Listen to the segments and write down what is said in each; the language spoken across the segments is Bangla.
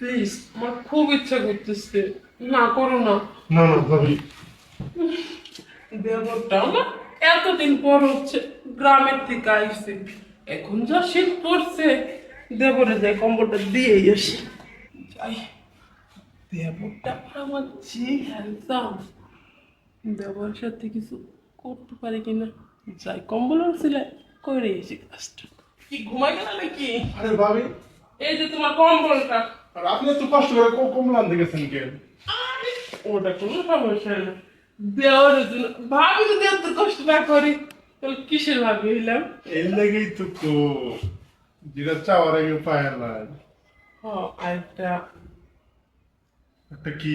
প্লিজ আমার খুব ইচ্ছা করতেছে। না করো না। না না ভাবি। দেবরটাও না এতদিন পর হচ্ছে গ্রামের থেকে আইসে। এখন যা শীত পড়ছে দেবরে যাই কম্বলটা দিয়েই আসি। যাই দেবরটা আমার যে হ্যান্ডসাম দেবরের সাথে কিছু করতে পারি কিনা যাই কম্বল ছিলে করে এসি কাজটা কি ঘুমাই গেল নাকি? আরে ভাবি। এই যে তোমার কম্বলটা। আর আপনি এত কষ্ট করে কো- কমলা আনতে গেছেন আরে, ওটা কোনো সমস্যা না। দেওয়ার জন্য ভাবি যদি এত কষ্ট না করি তাহলে কিসের ভাবি হইলাম? এর লেগেই তো কো যেটা চাওয়ার আগে পায় না আরেকটা একটা কি?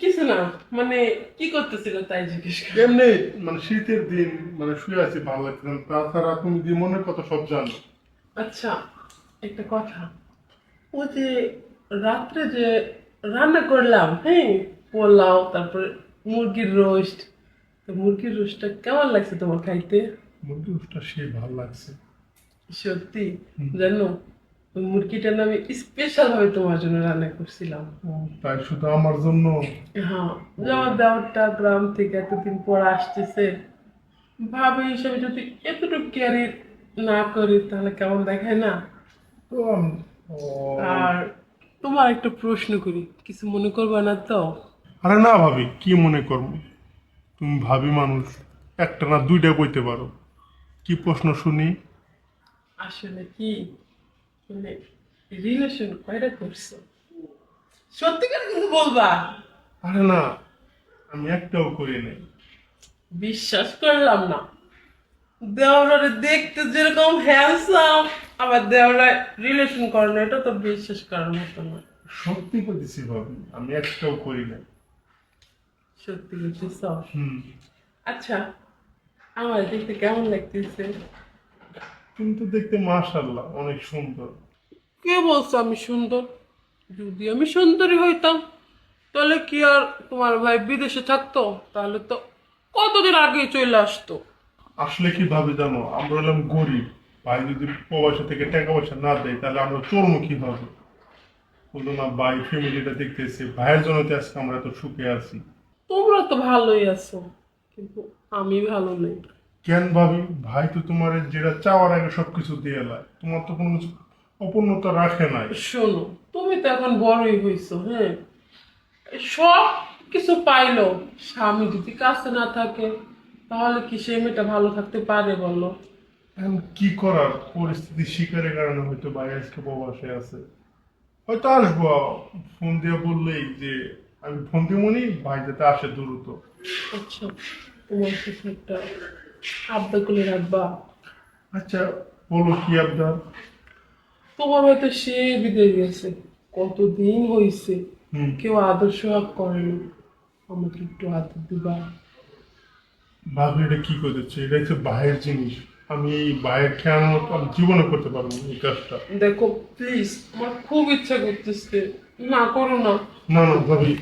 কিছু না মানে কি করতেছিল তাই জিজ্ঞেস এমনি মানে শীতের দিন মানে শুয়ে আছি ভালো লাগছে তাছাড়া তুমি দিয়ে মনের কথা সব জানো। আচ্ছা একটা কথা। ও যে রাত্রে যে রান্না করলাম হ্যাঁ পোলাও তারপরে মুরগির রোস্ট। তো মুরগির রোস্টটা কেমন লাগছে তোমার খাইতে? মুরগির উঠটা সে ভালো লাগছে। সত্যি? জানো ওই মুরগিটা আমি স্পেশাল ভাবে তোমার জন্য রান্না করছিলাম। তাই শুধু আমার জন্য? হ্যাঁ যেমন দেওয়ারটা গ্রাম থেকে এতদিন পর আসতেছে। ভাবে হিসেবে যদি এতটুকু ক্যারি না করি তাহলে কেমন দেখায় না? তো আর তোমার একটা প্রশ্ন করি কিছু মনে করবে না তো? আরে না ভাবি কি মনে করব? তুমি ভাবি মানুষ একটা না দুইটা কইতে পারো। কি প্রশ্ন শুনি? আসলে কি? মানে রিলেশন কয়টা করছ? সত্যিকার কিন্তু বলবা? আরে না আমি একটাও করি নাই। বিশ্বাস করলাম না। দেওয়ারে দেখতে যেরকম হ্যান্ডসাম আবার দেওয়ারা রিলেশন করে না এটা তো বিশ্বাস করার মতো না সত্যি বলতেছি ভাবি আমি একটাও করি নাই সত্যি বলছিস হুম। আচ্ছা আমার দেখতে কেমন লাগতেছে? তুমি তো দেখতে মাশাল্লাহ অনেক সুন্দর। কে বলছো আমি সুন্দর? যদি আমি সুন্দরী হইতাম তাহলে কি আর তোমার ভাই বিদেশে থাকতো? তাহলে তো কতদিন আগে চলে আসতো? আসলে কি ভাবে জানো আমরা হলাম গরিব। ভাই যদি প্রবাসী থেকে টাকা পয়সা না দেয় তাহলে আমরা চলবো কীভাবে? বলল না ভাই ফ্যামিলিটা দেখতেছে। ভাইয়ের জন্য তো আজকে আমরা এত সুখে আছি। তোমরা তো ভালোই আছো কিন্তু আমি ভালো নেই। কেন ভাবি? ভাই তো তোমার যেটা চাওয়ার আগে সবকিছু দিয়ে এলায় তোমার তো কোনো কিছু অপূর্ণতা রাখে নাই। শোনো তুমি তো এখন বড়ই হইছো হ্যাঁ? সব কিছু পাইলো। স্বামী যদি কাছে না থাকে তাহলে কি সে মেয়েটা ভালো থাকতে পারে বলো? কি করার? পরিস্থিতি শিকারের কারণে হয়তো ভাই আজকে প্রবাসে আছে। হয়তো আসব ফোন দিয়ে বললেই যে আমি ফোন দিয়ে মনি ভাই যাতে আসে দ্রুত। আচ্ছা তোমার কাছে একটা আবদা করে রাখবা। আচ্ছা বলো কি আবদার? তোমার হয়তো সে বিদেশ গেছে। কতদিন হয়েছে কেউ আদর্শ সোহাগ করেনি আমাকে একটু আদর দিবা। ভাবি এটা কি করতেছে? এটা হচ্ছে ভাইয়ের জিনিস। আমি এই খেয়াল মতো আমি জীবনে করতে পারব এই কাজটা। দেখো প্লিজ আমার খুব ইচ্ছা করতেছে। না করো না। না না ভাবি